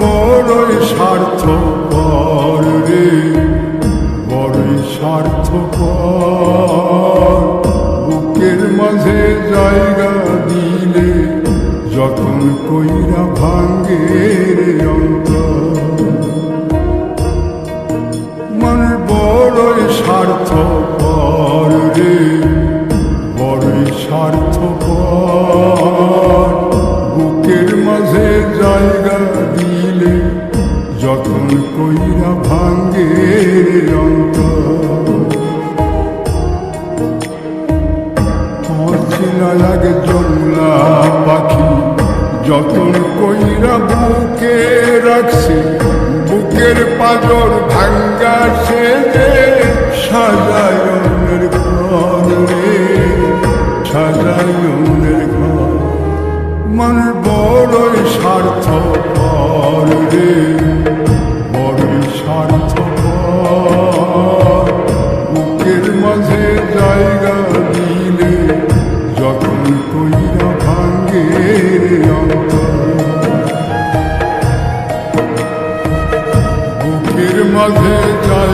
বড়ই স্বার্থপর রে বড়ই স্বার্থপর। বুকের মাঝে জায়গা দিলে যতন কইরা ভাঙ্গে রে কইরা ভাঙ্গে পৌঁছিলা লাগে জমলা পাখি, যতন কইরা বুকে রাখছে, বুকের পাজর ভাঙ্গা সে যে সাজায় ঘর রে সাজায় অন্যের ঘর। মন বড়ই স্বার্থ পর রে। বড়ই বুকের মাঝে জায়গা দিলে যখন কইরা ভাঙ্গে বুকের মাঝে জায়গা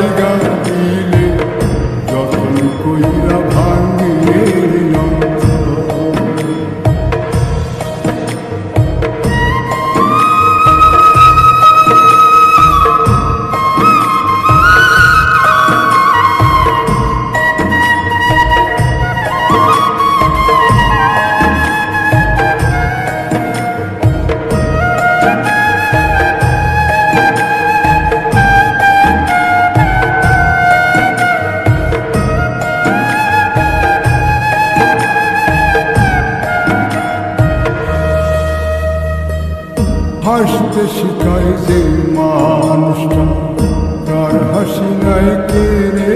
হাসতে শিখায় যে মানুষটা তার হাসি নাই কেড়ে।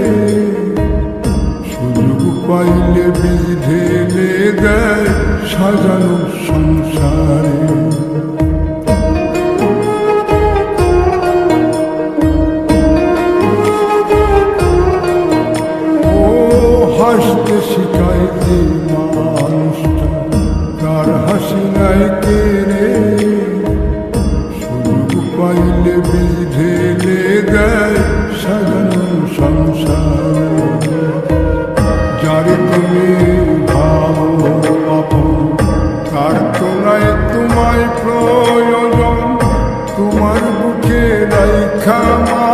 সুযোগ পাইলে ভালোবাসতে শিখাই যে মানুষটা। তার হাসি নাই কেড়ে সুযোগ পাইলে বীজ ঢেলে দেয় সাজানো সংসার। যার তুমি ভাবো আপন তার তো নাই তোমায় প্রয়োজন, তোমার বুকে রাইখা মা